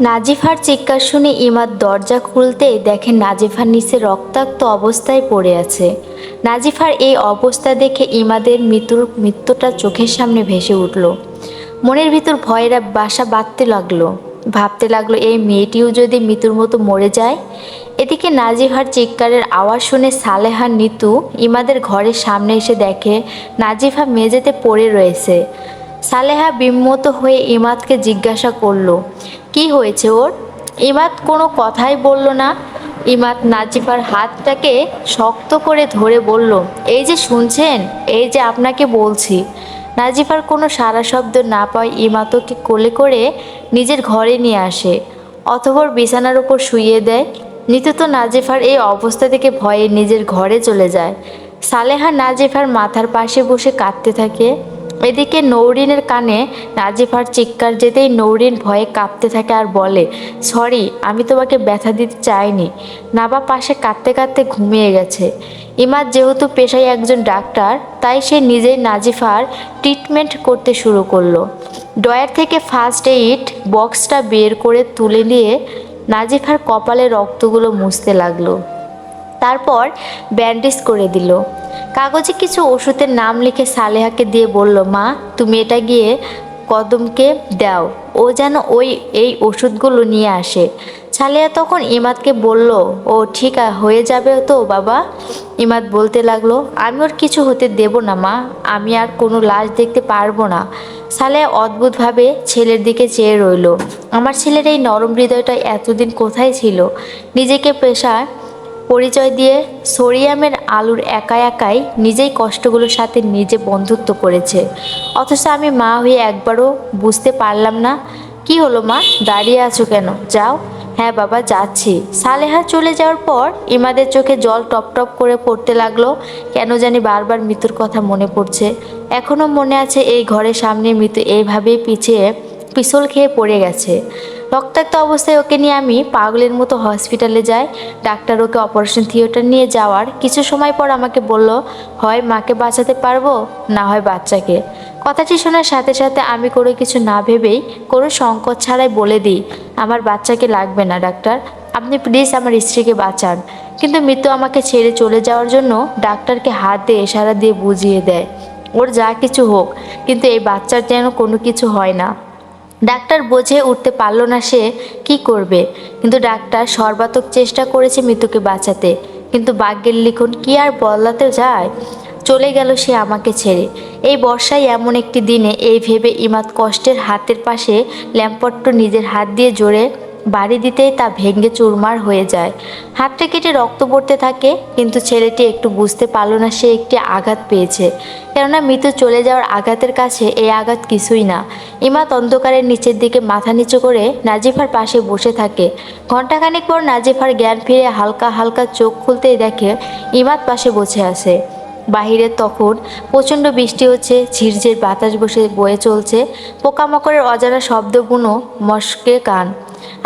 নাজিফার চিৎকার শুনে ইমাদ দরজা খুলতেই দেখেন নাজিফার নিচে রক্তাক্ত অবস্থায় পড়ে আছে। নাজিফার এই অবস্থা দেখে ইমাদের মৃত্যুর মৃত্যুটা চোখের সামনে ভেসে উঠল। মনের ভিতর ভয়েরা বাসা বাঁধতে লাগল। ভাবতে লাগল, এই মেয়েটিও যদি মৃত্যুর মতো মরে যায়? এদিকে নাজিফার চিৎকারের আওয়াজ শুনে সালেহার নিতু ইমাদের ঘরের সামনে এসে দেখে, নাজিফা মেঝেতে পড়ে রয়েছে। সালেহা বিম্মত হয়ে ইমাদকে জিজ্ঞাসা করল, কি হয়েছে ওর? ইমাদ কোনো কথাই বলল না। ইমাদ নাজিফার হাতটাকে শক্ত করে ধরে বলল, এই যে শুনছেন, এই যে আপনাকে বলছি। নাজিফার কোনো সারা শব্দ না পায় ইমাদ ওকে কোলে করে নিজের ঘরে নিয়ে আসে অথবর বিছানার উপর শুইয়ে দেয়। নিতু তো নাজিফার এই অবস্থা থেকে ভয়ে নিজের ঘরে চলে যায়। সালেহা নাজিফার মাথার পাশে বসে কাঁদতে থাকে। এদিকে নৌরিনের কানে নাজিফার চিৎকার যেতেই নৌরিন ভয়ে কাঁপতে থাকে আর বলে, সরি, আমি তোমাকে ব্যথা দিতে চাইনি। নাবা পাশে কাঁদতে কাঁদতে ঘুমিয়ে গেছে। ইমাদ যেহেতু পেশায় একজন ডাক্তার, তাই সে নিজেই নাজিফার ট্রিটমেন্ট করতে শুরু করল। ডয়ার থেকে ফার্স্ট এইড বক্সটা বের করে তুলে নিয়ে নাজিফার কপালে রক্তগুলো মুছতে লাগল। তারপর ব্যান্ডেজ করে দিল। কাগজে কিছু ওষুধের নাম লিখে সালেহাকে দিয়ে বলল, মা, তুমি এটা গিয়ে কদমকে দাও, ও যেন ওই, এই ওষুধগুলো নিয়ে আসে। সালেহা তখন ইমাদকে বলল, ও ঠিক হয়ে যাবে তো বাবা? ইমাদ বলতে লাগল, আমি ওর কিছু হতে দেব না, মা, আমি আর কোনো লাশ দেখতে পারব না। সালেহা অদ্ভুতভাবে ছেলের দিকে চেয়ে রইল, আমার ছেলের এই নরম হৃদয়টা এতদিন কোথায় ছিল? নিজেকে পেশায় পরিচয় দিয়ে সোরিয়ামের আলুর একা একাই নিজেই কষ্টগুলোর সাথে নিজে বন্ধুত্ব করেছে। অথচ আমি মা হয়ে একবারও বুঝতে পারলাম না, কি হলো মা? দাঁড়িয়ে আছো কেন? যাও। হ্যাঁ বাবা, যাচ্ছি। সালেহা চলে যাওয়ার পর ইমাদের চোখে জল টপ টপ করে পড়তে লাগল। কেন জানি বারবার মৃত্যুর কথা মনে পড়ছে। এখনও মনে আছে এই ঘরের সামনে মৃত্যু এইভাবেই পিছিয়ে পিছল খেয়ে পড়ে গেছে। রক্তাক্ত অবস্থায় ওকে নিয়ে আমি পাগলের মতো হসপিটালে যাই। ডাক্তার ওকে অপারেশন থিয়েটার নিয়ে যাওয়ার কিছু সময় পর আমাকে বলল, হয় মাকে বাঁচাতে পারব, না হয় বাচ্চাকে। কথাটি শোনার সাথে সাথে আমি কোনো কিছু না ভেবেই কোনো সংকট ছাড়াই বলে দিই, আমার বাচ্চাকে লাগবে না, ডাক্তার। আপনি প্লিজ আমার স্ত্রীকে বাঁচান। কিন্তু মৃত্যু আমাকে ছেড়ে চলে যাওয়ার জন্য ডাক্তারকে হাত দিয়ে ইশারা দিয়ে বুঝিয়ে দেয়, ওর যা কিছু হোক, কিন্তু এই বাচ্চার যেন কোনো কিছু হয় না। ডাক্তার বোঝে উঠতে পারল না সে কি করবে। কিন্তু ডাক্তার সর্বাত্মক চেষ্টা করেছে মৃত্যুকে বাঁচাতে। কিন্তু বাঘ্যের লিখন কি আর বদলাতে যায়? চলে গেল সে আমাকে ছেড়ে। এই বর্ষায় এমন একটি দিনে এই ভেবে ইমাদ কষ্টের হাতের পাশে ল্যাম্পট্ট নিজের হাত দিয়ে জোরে বাড়ি দিতেই তা ভেঙে চুরমার হয়ে যায়। হাতটা কেটে রক্ত পড়তে থাকে, কিন্তু ছেলেটি একটু বুঝতে পারল না সে একটি আঘাত পেয়েছে। কেননা মৃত্যু চলে যাওয়ার আঘাতের কাছে এই আঘাত কিছুই না। ইমাত অন্ধকারের নিচের দিকে মাথা নিচু করে নাজিফার পাশে বসে থাকে। ঘণ্টাখানেক পর নাজিফার জ্ঞান ফিরে হালকা হালকা চোখ খুলতেই দেখে ইমাত পাশে বসে আছে। বাহিরে তখন প্রচণ্ড বৃষ্টি হচ্ছে, ঝিরঝির বাতাস বসে বয়ে চলছে, পোকামাকড়ের অজানা শব্দগুলো মস্কে কান।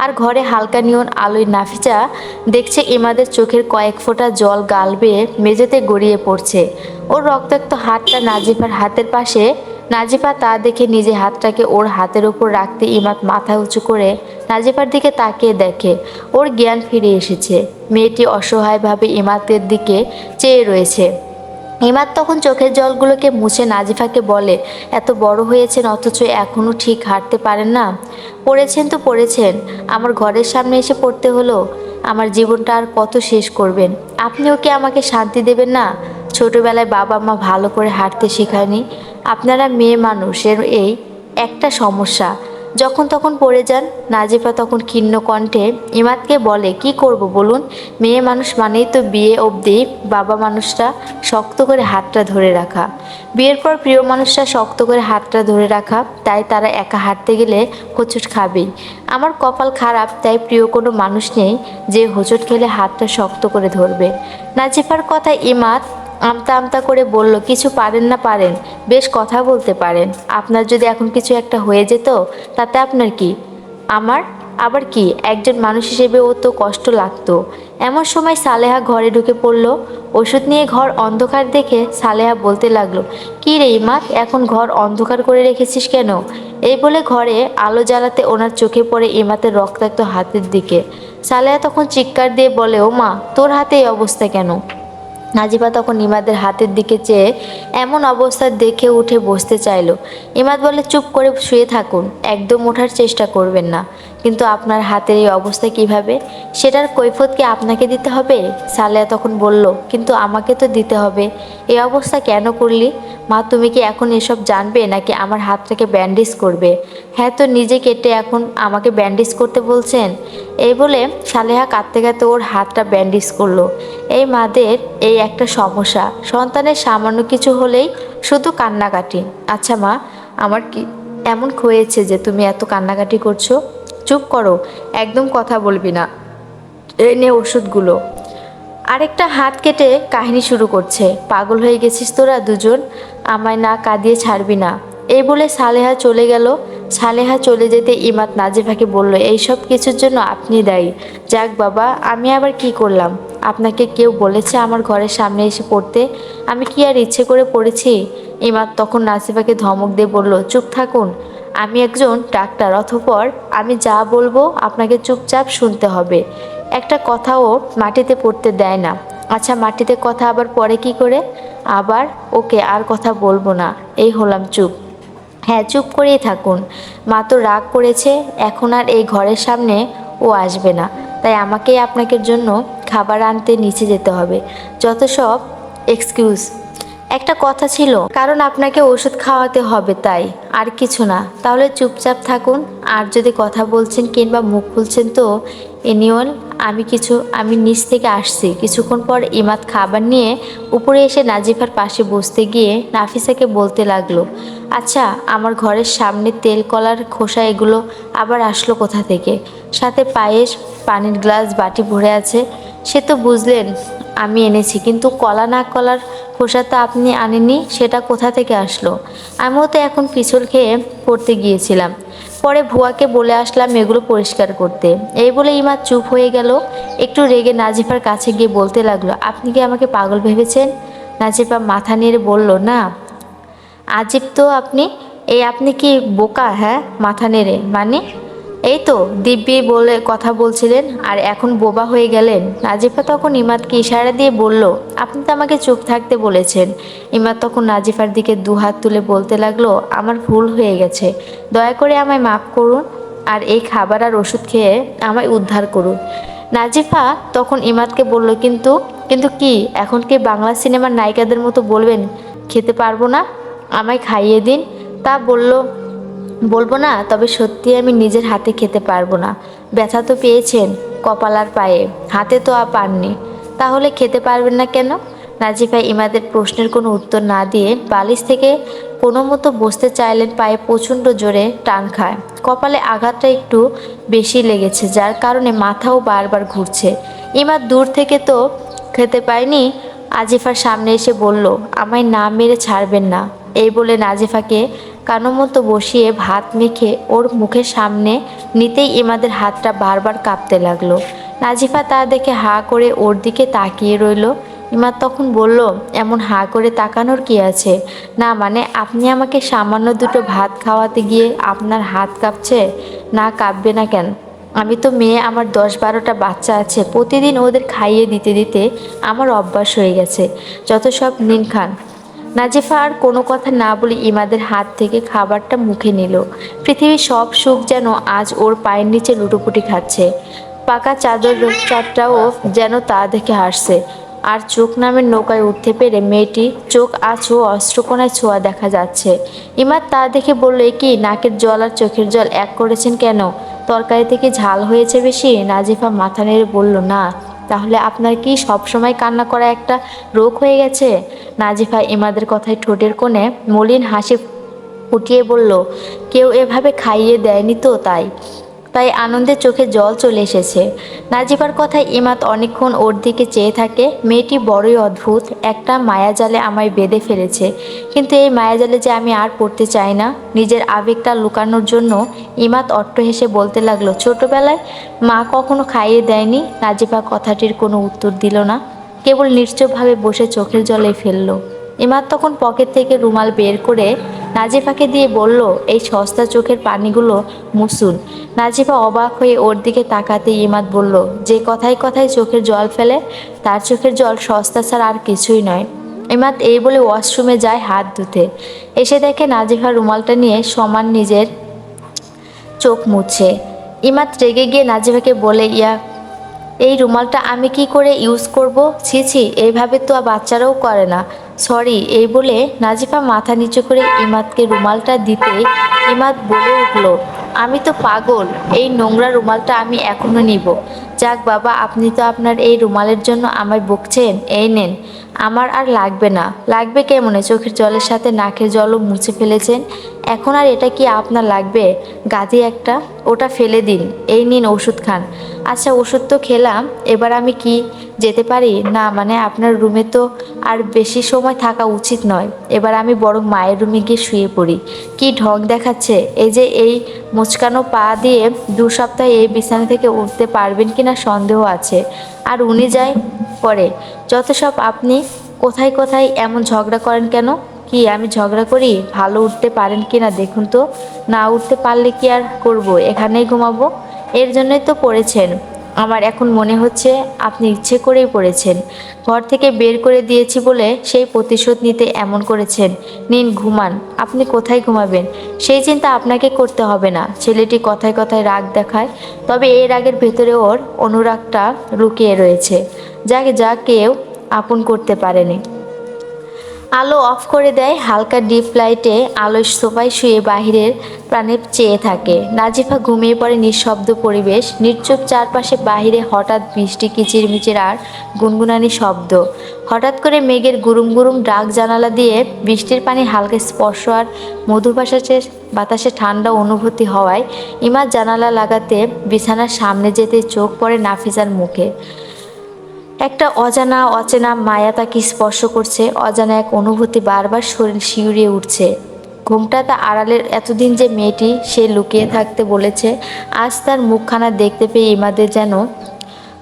আর ঘরে হালকা নিয়ন আলোয় নাফিজা দেখছে ইমাদের চোখের কয়েক ফোঁটা জল গাল বেয়ে মেঝেতে গড়িয়ে পড়ছে। ওর রক্তাক্ত হাতটা নাজিফার হাতের পাশে, নাজিফা তা দেখে নিজে হাতটাকে ওর হাতের উপর রাখতে ইমাদ মাথা উঁচু করে নাজিফার দিকে তাকিয়ে দেখে, ওর জ্ঞান ফিরে এসেছে। মেয়েটি অসহায়ভাবে ইমাতের দিকে চেয়ে রয়েছে। ইমাদ তখন চোখের জলগুলোকে মুছে নাজিফাকে বলে, এত বড় হয়েছেন, অথচ এখনও ঠিক হাঁটতে পারেন না। পড়েছেন তো পড়েছেন, আমার ঘরের সামনে এসে পড়তে হলো, আমার জীবনটা আর কত শেষ করবেন? আপনিও কি আমাকে শান্তি দেবেন না? ছোটবেলায় বাবা মা ভালো করে হাঁটতে শেখায়নি। আপনারা মেয়ে মানুষের এই একটা সমস্যা যখন তখন পড়ে যান, নাজিফা তখন ক্ষীণ কণ্ঠে, ইমাদকে বলে, কি করব বলুন? মেয়ে মানুষ মানেই তো বিয়ে অবধি বাবা মানুষটা শক্ত করে হাতটা ধরে রাখা। বিয়ের পর প্রিয় মানুষটা শক্ত করে হাতটা ধরে রাখা, তাই তারা একা হাঁটতে গেলে হোঁচট খাবেই। আমার কপাল খারাপ, তাই প্রিয় কোনো মানুষ নেই যে হোঁচট খেলে হাতটা শক্ত করে ধরবে। নাজিফার কথা ইমাদ আমতা আমতা করে বলল, কিছু পারেন না পারেন, বেশ কথা বলতে পারেন। আপনার যদি এখন কিছু একটা হয়ে যেত, তাতে আপনার কি? আমার? আবার কি? একজন মানুষ হিসেবে ও তো কষ্ট লাগতো। এমন সময় সালেহা ঘরে ঢুকে পড়ল। ওষুধ নিয়ে ঘর অন্ধকার দেখে সালেহা বলতে লাগল, কি রে ইমাদ এখন ঘর অন্ধকার করে রেখেছিস কেন? এই বলে ঘরে আলো জ্বালাতে ওনার চোখে পড়ে ইমাতের রক্তাক্ত হাতের দিকে। সালেহা তখন চিৎকার দিয়ে বলে ও মা তোর হাতে এই অবস্থা কেন? নাজিবা তখন ইমাদের হাতের দিকে চেয়ে এমন অবস্থা দেখে উঠে বসতে চাইল। ইমাদ বলে, চুপ করে শুয়ে থাকুন, একদম ওঠার চেষ্টা করবেন না। কিন্তু আপনার হাতের এই অবস্থা কীভাবে? সেটার কৈফত কি আপনাকে দিতে হবে? সালেয়া তখন বলল, কিন্তু আমাকে তো দিতে হবে। এই অবস্থা কেন করলি? মা, তুমি কি এখন এসব জানবে নাকি আমার হাতটাকে ব্যান্ডেজ করবে? হ্যাঁ তো, নিজে কেটে এখন আমাকে ব্যান্ডেজ করতে বলছেন? এই বলে সালেহা কাঁদতে কাঁদতে ওর হাতটা ব্যান্ডেজ করল। এই মাদের এই একটা সমস্যা। সন্তানের সামান্য কিছু হলেই শুধু কান্নাকাটি। আচ্ছা মা, আমার কি এমন হয়েছে যে তুমি এত কান্নাকাটি করছ? চুপ করো, একদম কথা বলবি না। এই নে ওষুধগুলো। আরেকটা হাত কেটে কাহিনী শুরু করছে। পাগল হয়ে গেছিস তোরা দুজন, আমায় না কাঁদিয়ে ছাড়বি না। এই বলে সালেহা চলে গেল। সালেহা চলে যেতে ইমাত নাজিফাকে বলল এইসব কিছুর জন্য আপনি দায়ী। যাক বাবা, আমি আবার কি করলাম? আপনাকে কেউ বলেছে আমার ঘরের সামনে এসে পড়তে? আমি কি আর ইচ্ছে করে পড়েছি? ইমাত তখন নাজিফাকে ধমক দিয়ে বলল, চুপ থাকুন। আমি একজন ডাক্তার, অথপর আমি যা বলব আপনাকে চুপচাপ শুনতে হবে। একটা কথাও মাটিতে পড়তে দেয় না। আচ্ছা মাটিতে কথা আবার পরে কি করে? আবার ওকে আর কথা বলব না। এই হলাম চুপ। হ্যাঁ চুপ করেই থাকুন। মা তো রাগ করেছে, এখন আর এই ঘরের সামনে ও আসবে না। তাই আমাকেই আপনাকে জন্য খাবার আনতে নিচে যেতে হবে। যত সব এক্সকিউজ। একটা কথা ছিল, কারণ আপনাকে ওষুধ খাওয়াতে হবে তাই, আর কিছু না। তাহলে চুপচাপ থাকুন, আর যদি কথা বলছেন কিংবা মুখ খুলছেন তো, এনিওয়াল, আমি কিছু, আমি নিচ থেকে আসছি। কিছুক্ষণ পর ইমাদ খাবার নিয়ে উপরে এসে নাজিফার পাশে বসতে গিয়ে নাফিসাকে বলতে লাগল আচ্ছা আমার ঘরের সামনে তেল কলার খোসা, এগুলো আবার আসলো কোথা থেকে? সাথে পায়েস, পানির গ্লাস, বাটি ভরে আছে। সে তো বুঝলেন আমি এনেছি। কিন্তু কলা না কলার খোসা তো আপনি আনেননি, সেটা কোথা থেকে আসলো? আমিও তো এখন পিছল খেয়ে পড়তে গিয়েছিলাম। পরে ভুয়াকে বলে আসলাম এগুলো পরিষ্কার করতে। এই বলে ইমাদ চুপ হয়ে গেল। একটু রেগে নাজিফার কাছে গিয়ে বলতে লাগল, আপনি কি আমাকে পাগল ভেবেছেন? নাজিফা মাথা নেড়ে বলল, না। আজীব তো আপনি, এই আপনি কি বোকা হ্যাঁ? মাথা নেড়ে মানে? এই তো, দিব্যি বলে কথা বলছিলেন, আর এখন বোবা হয়ে গেলেন। নাজিফা তখন ইমাদকে ইশারা দিয়ে বলল, আপনি তো আমাকে চুপ থাকতে বলেছেন। ইমাদ তখন নাজিফার দিকে দু হাত তুলে বলতে লাগল, আমার ভুল হয়ে গেছে। দয়া করে আমায় মাফ করুন, আর এই খাবার আর ওষুধ খেয়ে আমায় উদ্ধার করুন। নাজিফা তখন ইমাদকে বলল, কিন্তু কিন্তু কি, এখন কি বাংলা সিনেমার নায়িকাদের মতো বলবেন, খেতে পারব না? আমায় খাইয়ে দিন। তা বলল বলব না, তবে সত্যি আমি নিজের হাতে খেতে পারব না। ব্যথা তো পেয়েছেন কপালার পায়ে, হাতে তো আর পাননি। তাহলে খেতে পারবেন না কেন? নাজিফা ইমাদের প্রশ্নের কোনো উত্তর না দিয়ে বালিশ থেকে কোনো মতো বসতে চাইলেন পায়ে প্রচণ্ড জোরে টান খায়। কপালে আঘাতটা একটু বেশি লেগেছে, যার কারণে মাথাও বারবার ঘুরছে। ইমাদ দূর থেকে তো খেতে পায়নি, আজিফার সামনে এসে বলল, আমায় না মেরে ছাড়বেন না। এই বলে নাজিফাকে কানো মতো বসিয়ে ভাত মেখে ওর মুখের সামনে নিতেই ইমাদের হাতটা বারবার কাঁপতে লাগল। নাজিফা তা দেখে হা করে ওর দিকে তাকিয়ে রইল। ইমাদ তখন বলল, এমন হা করে তাকানোর কি আছে? না মানে আপনি আমাকে সামান্য দুটো ভাত খাওয়াতে গিয়ে আপনার হাত কাঁপছে? না, কাঁপবে না কেন? আমি তো মেয়ে, আমার দশ বারোটা বাচ্চা আছে। প্রতিদিন ওদের খাইয়ে দিতে দিতে আমার অভ্যাস হয়ে গেছে। যত সব নিন খান। নাজিফা আর কোনো কথা না বলে ইমাদের হাত থেকে খাবারটা মুখে নিল। পৃথিবীর সব সুখ যেন আজ ওর পায়ের নিচে লুটোপুটি খাচ্ছে। পাকা চাদর চারটাও যেন তা দেখে হাসছে। আর চোখ নামের নৌকায় উঠতে পেরে মেয়েটি চোখ আছো অস্ত্রকোনায় ছোঁয়া দেখা যাচ্ছে। ইমাদ তা দেখে বলল কি, নাকের জল আর চোখের জল এক করেছেন কেন? তরকারি থেকে ঝাল হয়েছে বেশি? নাজিফা মাথা নেড়ে বলল, না, তাহলে আপনার কি সবসময় কান্না করা একটা রোগ হয়ে গেছে? নাজিফা ইমাদের কথায় ঠোঁটের কোণে মলিন হাসি ফুটিয়ে বলল, কেউ এভাবে খাইয়ে দেয়নি তো তাই? তাই আনন্দে চোখে জল চলে এসেছে। নাজিফার কথায় ইমাত অনেকক্ষণ ওর দিকে চেয়ে থাকে, মেয়েটি বড়ই অদ্ভুত, একটা মায়াজালে আমায় বেঁধে ফেলেছে। কিন্তু এই মায়াজালে যে আমি আর পড়তে চাই না। নিজের আবেগটা লুকানোর জন্য ইমাত অট্ট হেসে বলতে লাগল, ছোটবেলায় মা কখনো খাইয়ে দেয়নি? নাজিফা কথাটির কোনো উত্তর দিল না। কেবল নিশ্চয়ভাবে বসে চোখের জলে ফেলল। ইমাদ তখন পকেট থেকে রুমাল বের করে নাজিফাকে দিয়ে বলল, এই সস্তা চোখের পানিগুলো মুসুন। নাজিফা অবাক হয়ে ওর দিকে তাকাতে ইমাদ বলল, যে কথায় কথায় চোখের জল ফেলে, তার চোখের জল সস্তা ছাড়া আর কিছুই নয়। ইমাদ এই বলে ওয়াশরুমে যায় হাত ধুতে। এসে দেখে নাজিফা রুমালটা নিয়ে সমান নিজের চোখ মুছে। ইমাদ রেগে গিয়ে নাজিফাকে বলে, ইয়া এই রুমালটা আমি কি করে ইউজ করব? ছি ছি, এইভাবে তো বাচ্চারাও করে না। সরি, এই বলে নাজিফা মাথা নিচু করে ইমাদকে রুমালটা দিতে ইমাদ বলে উঠল, আমি তো পাগল, এই নোংরা রুমালটা আমি এখনও নিব। যাক বাবা, আপনি তো আপনার এই রুমালের জন্য আমায় বকছেন, এই নেন। আমার আর লাগবে না। লাগবে কেমনে চোখের জলের সাথে নাকের জলও মুছে ফেলেছেন। এখন আর এটা কি আপনার লাগবে? গাদি একটা, ওটা ফেলে দিন। এই নিন ওষুধ খান। আচ্ছা ওষুধ তো খেলাম, এবার আমি কি যেতে পারি? না মানে আপনার রুমে তো আর বেশি সময় থাকা উচিত নয়। এবার আমি বরং মায়ের রুমে গিয়ে শুয়ে পড়ি। কি ঢং দেখাচ্ছে? এই যে এই মুচকানো পা দিয়ে দু সপ্তাহ এই বিছানা থেকে উঠতে পারবেন কি না সন্দেহ আছে। আর উনি যায় পরে। যত সব আপনি কোথায় কোথায় এমন ঝগড়া করেন কেন? কি আমি ঝগড়া করি? ভালো উঠতে পারেন কি না দেখুন তো। না উঠতে পারলে কি আর করব? এখানেই ঘুমাবো? এর জন্যই তো পড়েছেন। আমার এখন মনে হচ্ছে আপনি ইচ্ছে করেই পড়েছেন। ঘর থেকে বের করে দিয়েছি বলে সেই প্রতিশোধ নিতে এমন করেছেন। নিন, ঘুমান। আপনি কোথায় ঘুমাবেন? সেই চিন্তা আপনাকে করতে হবে না। ছেলেটি কথায় কথায় রাগ দেখায়, তবে এই রাগের ভেতরে ওর অনুরাগটা লুকিয়ে রয়েছে। যাকে যা কেউ আপন করতে পারেনি। আলো অফ করে দেয়, হালকা ডিপ লাইটে আলো সোফায় শুয়ে বাহিরের প্রাণে চেয়ে থাকে। নাজিফা ঘুমিয়ে পড়ে নিঃশব্দ পরিবেশ, নির্চুপ চারপাশে বাহিরে হঠাৎ বৃষ্টি, কিচিরমিচির আর গুনগুনানি শব্দ। হঠাৎ করে মেঘের গুরুম গুরুম ডাক জানালা দিয়ে বৃষ্টির পানি হালকা স্পর্শ আর মধু বাতাসে বাতাসে ঠান্ডা অনুভূতি হওয়ায় ইমার জানালা লাগাতে বিছানার সামনে যেতে চোখ পড়ে নাফিজার মুখে। একটা অজানা, অচেনা মায়া তাকে স্পর্শ করছে। অজানা এক অনুভূতি বারবার শরীর শিউরিয়ে উঠছে। ঘুমটা তা আড়ালের এতদিন যে মেয়েটি, সে লুকিয়ে থাকতে বলেছে, আজ তার মুখখানা দেখতে পেয়ে ইমাদের যেন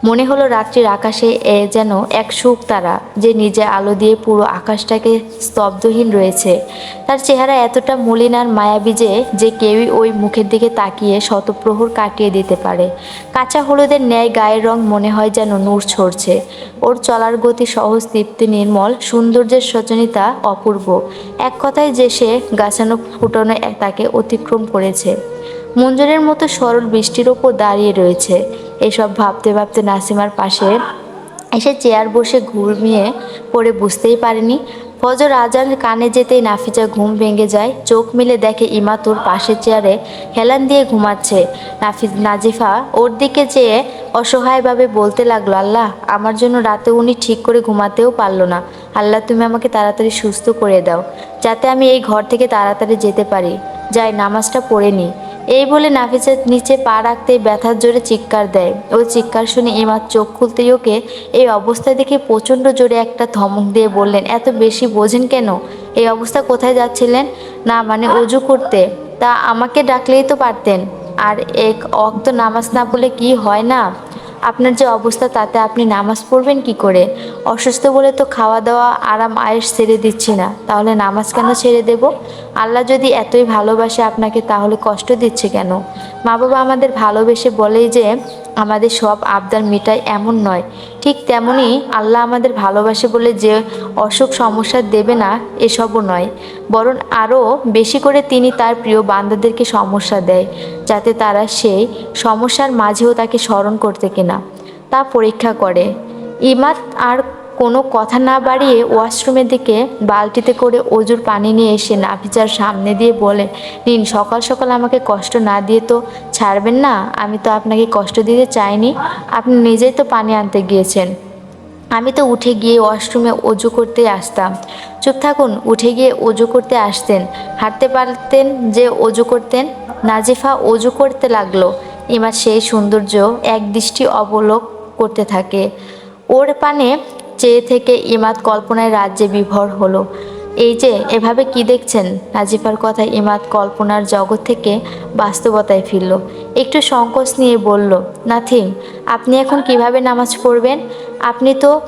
মনে হলো রাত্রির আকাশে এ যেন এক সুখ তারা, যে নিজে আলো দিয়ে পুরো আকাশটাকে স্তব্ধহীন রয়েছে। তার চেহারা এতটা মলিন আর মায়াবী যে যে কেউই ওই মুখের দিকে তাকিয়ে শতপ্রহর কাটিয়ে দিতে পারে। কাঁচা হলুদের ন্যায় গায়ের রং মনে হয় যেন নূর ছড়ছে। ওর চলার গতি সহজ তৃপ্তি নির্মল, সৌন্দর্যের সচনিতা অপূর্ব। এক কথায় যে সে গাছানো ফুটনো তাকে অতিক্রম করেছে। মঞ্জুরের মতো সরল বৃষ্টির ওপর দাঁড়িয়ে রয়েছে। এসব ভাবতে ভাবতে নাসিমার পাশে এসে চেয়ার বসে ঘুমিয়ে পড়ে বুঝতেই পারেনি। ফজর আজান কানে যেতেই নাফিজা ঘুম ভেঙে যায়, চোখ মিলে দেখে ইমাতুর পাশের চেয়ারে হেলান দিয়ে ঘুমাচ্ছে। নাফিজ নাজিফা ওর দিকে চেয়ে অসহায়ভাবে বলতে লাগল, আল্লাহ, আমার জন্য রাতে উনি ঠিক করে ঘুমাতেও পারল না। আল্লাহ, তুমি আমাকে তাড়াতাড়ি সুস্থ করে দাও, যাতে আমি এই ঘর থেকে তাড়াতাড়ি যেতে পারি। যাই নামাজটা পড়ে নিই এই বলে নাফিসা নিচে পা রাখতেই ব্যথার জোরে চিৎকার দেয়। ও চিৎকার শুনে এমার চোখ খুলতেই ওকে এই অবস্থা দেখে প্রচণ্ড জোরে একটা ধমক দিয়ে বললেন, এত বেশি বোঝেন কেন? এই অবস্থা কোথায় যাচ্ছিলেন? না মানে অজু করতে। তা আমাকে ডাকলেই তো পারতেন। আর এক অক্ত নামাজ না বলে কি হয় না? আপনার যে অবস্থা তাতে আপনি নামাজ পড়বেন কি করে? অসুস্থ বলে তো খাওয়া দাওয়া, আরাম আয়েস ছেড়ে দিচ্ছি না। তাহলে নামাজ কেন ছেড়ে দেব? আল্লাহ যদি এতই ভালোবাসে আপনাকে, তাহলে কষ্ট দিচ্ছে কেন? মা বাবা আমাদের ভালোবেসে বলেই যে আমাদের সব আবদার মেটায় এমন নয়। ঠিক তেমনই আল্লাহ আমাদের ভালোবাসে বলে যে অসুখ সমস্যা দেবে না, এসবও নয়। বরং আরও বেশি করে তিনি তার প্রিয় বান্দাদেরকে সমস্যা দেয়, যাতে তারা সেই সমস্যার মাঝেও তাকে স্মরণ করতে কিনা। তা পরীক্ষা করে। ইমাত আর কোনো কথা না বাড়িয়ে ওয়াশরুমের দিকে বালতিতে করে অজুর পানি নিয়ে এসে নাফিজার সামনে দিয়ে বলে নিন সকাল সকাল আমাকে কষ্ট না দিয়ে তো ছাড়বেন না? আমি তো আপনাকে কষ্ট দিতে চাইনি। আপনি নিজেই তো পানি আনতে গিয়েছেন। আমি তো উঠে গিয়ে ওয়াশরুমে অজু করতে আসতাম। চুপ থাকুন, উঠে গিয়ে অজু করতে আসতেন। হাঁটতে পারতেন যে অজু করতেন। নাজিফা অজু করতে লাগল। এবার সেই সৌন্দর্য এক দৃষ্টি অবলোক করতে থাকে। ওর পানে চেয়ে থেকে ইমাদ কল্পনায় রাজ্যে বিভোর হলো। এই যে, এভাবে কি দেখছেন? নাজিফার কথায় ইমাদ কল্পনার জগৎ থেকে বাস্তবতায় ফিরল। একটু সংকোচ নিয়ে বলল নাথিং আপনি এখন কীভাবে নামাজ পড়বেন? আপনি তো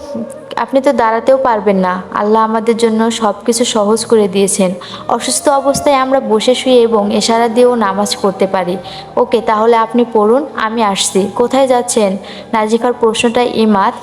আপনি তো দাঁড়াতেও পারবেন না। আল্লাহ আমাদের জন্য সব কিছু সহজ করে দিয়েছেন। অসুস্থ অবস্থায় আমরা বসে শুয়ে এবং এশারা দিয়েও নামাজ পড়তে পারি। ওকে, তাহলে আপনি পড়ুন, আমি আসছি। কোথায় যাচ্ছেন? নাজিফার প্রশ্নটা ইমাদ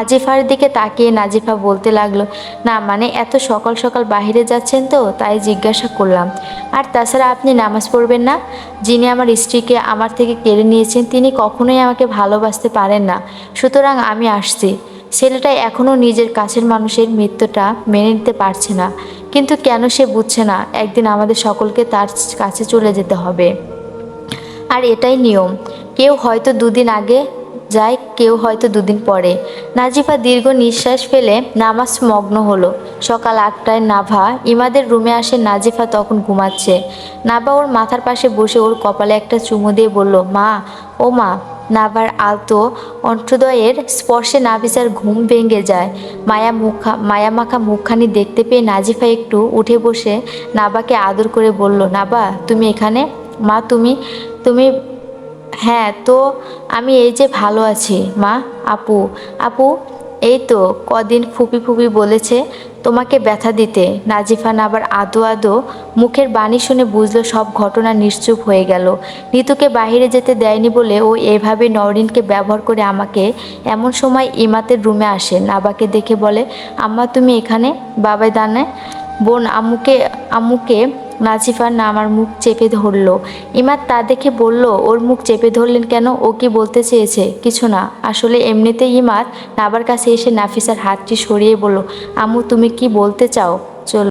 আজিফার দিকে তাকিয়ে নাজিফা বলতে লাগল, না মানে এত সকাল সকাল বাইরে যাচ্ছেন তো, তাই জিজ্ঞাসা করলাম। আর তাছাড়া আপনি নামাজ পড়বেন না? যিনি আমার স্ত্রীকে আমার থেকে কেড়ে নিয়েছেন, তিনি কখনোই আমাকে ভালোবাসতে পারেন না। সুতরাং আমি আসছি। ছেলেটা এখনও নিজের কাছের মানুষের মৃত্যুটা মেনে নিতে পারছে না। কিন্তু কেন সে বুঝছে না? একদিন আমাদের সকলকে তার কাছে চলে যেতে হবে। আর এটাই নিয়ম। কেউ হয়তো দুদিন আগে যায়, কেউ হয়তো দুদিন পরে। নাজিফা দীর্ঘ নিঃশ্বাস ফেলে নামাজ মগ্ন হলো। সকাল আটটায় নাভা ইমাদের রুমে আসে নাজিফা তখন ঘুমাচ্ছে। নাভা ওর মাথার পাশে বসে ওর কপালে একটা চুমু দিয়ে বলল, মা, ও মা। নাভার আলতো অন্ত্রদয়ের স্পর্শে নাভিসার ঘুম ভেঙে যায়। মায়া মুখা, মায়ামাখা মুখখানি দেখতে পেয়ে নাজিফা একটু উঠে বসে নাবাকে আদর করে বলল নাবা তুমি এখানে? মা, তুমি তুমি হ্যাঁ তো আমি এই যে ভালো আছি, মা, আপু। আপু, এই তো কদিন ফুপি ফুপি বলেছে তোমাকে ব্যথা দিতে। নাজিফান আবার আদো আদো মুখের বাণী শুনে বুঝলো সব ঘটনা নিশ্চুপ হয়ে গেল। নিতুকে বাইরে যেতে দেয়নি বলে ও এভাবে নরিনকে ব্যবহার করে আমাকে এমন সময় ইমাতের রুমে আসে। নাবাকে দেখে বলে, আম্মা, তুমি এখানে? বাবাই দানে। বোন, আম্মুকে আম্মুকে নাজিফার না আমার মুখ চেপে ধরল। ইমাদ তা দেখে বলল, ওর মুখ চেপে ধরলেন কেন? ও কি বলতে চেয়েছে? কিছু না। আসলে এমনিতে ইমাদ নাবার কাছে এসে নাফিসার হাতটি সরিয়ে বলল আমু তুমি কি বলতে চাও? চল।